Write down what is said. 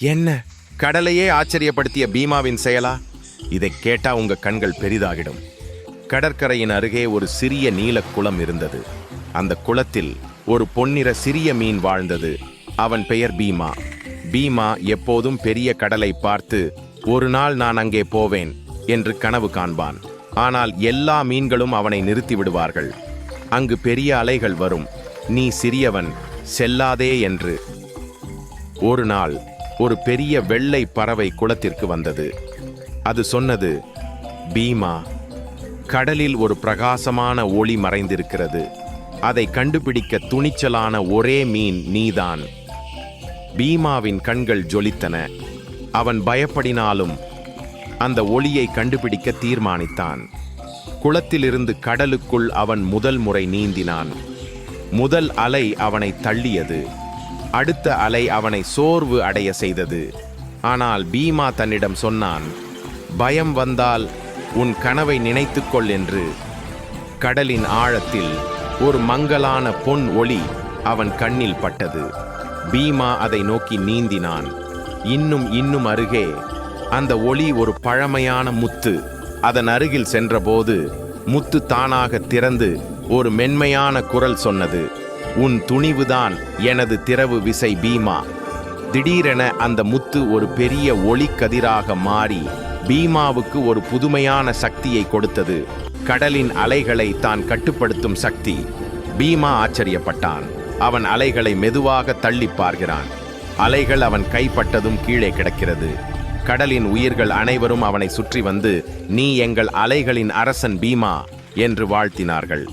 என்ன? கடலையே ஆச்சரியப்படுத்திய பீமாவின் செயலா? இதை கேட்டா உங்க கண்கள் பெரிதாகிடும். கடற்கரையின் அருகே ஒரு சிறிய நீலக் குளம் இருந்தது. அந்த குளத்தில் ஒரு பொன்னிற சிறிய மீன் வாழ்ந்தது. அவன் பெயர் பீமா. பீமா எப்போதும் பெரிய கடலை பார்த்து ஒரு நாள் நான் அங்கே போவேன் என்று கனவு காண்பான். ஆனால் எல்லா மீன்களும் அவனை நிறுத்தி விடுவார்கள். அங்கு பெரிய அலைகள் வரும். நீ சிறியவன் செல்லாதே என்று. ஒரு நாள் ஒரு பெரிய வெள்ளை பறவை குளத்திற்கு வந்தது. அது சொன்னது பீமா கடலில் ஒரு பிரகாசமான ஒளி மறைந்திருக்கிறது. அதை கண்டுபிடிக்க துணிச்சலான ஒரே மீன் நீதான். பீமாவின் கண்கள் ஜொலித்தன. அவன் பயப்படினாலும் அந்த ஒளியை கண்டுபிடிக்க தீர்மானித்தான். குளத்திலிருந்து கடலுக்குள் அவன் முதல் முறை நீந்தினான். முதல் அலை அவனை தள்ளியது. அடுத்த அலை அவனை சோர்வு அடைய செய்தது. ஆனால் பீமா தன்னிடம் சொன்னான் பயம் வந்தால் உன் கனவை நினைத்துக்கொள் என்று. கடலின் ஆழத்தில் ஒரு மங்கலான பொன் ஒளி அவன் கண்ணில் பட்டது. பீமா அதை நோக்கி நீந்தினான் இன்னும் இன்னும் அருகே. அந்த ஒளி ஒரு பழமையான முத்து. அதன் அருகில் சென்றபோது முத்து தானாக திறந்து ஒரு மென்மையான குரல் சொன்னது. உன் துணிவுதான் எனது திறவு விசை பீமா. திடீரென அந்த முத்து ஒரு பெரிய ஒளிக்கதிராக மாறி பீமாவுக்கு ஒரு புதுமையான சக்தியை கொடுத்தது. கடலின் அலைகளை தான் கட்டுப்படுத்தும் சக்தி. பீமா ஆச்சரியப்பட்டான். அவன் அலைகளை மெதுவாக தள்ளி பார்க்கிறான். அலைகள் அவன் கைப்பட்டதும் கீழே கிடக்கிறது. கடலின் உயிர்கள் அனைவரும் அவனை சுற்றி வந்து நீ எங்கள் அலைகளின் அரசன் பீமா என்று வாழ்த்தினார்கள்.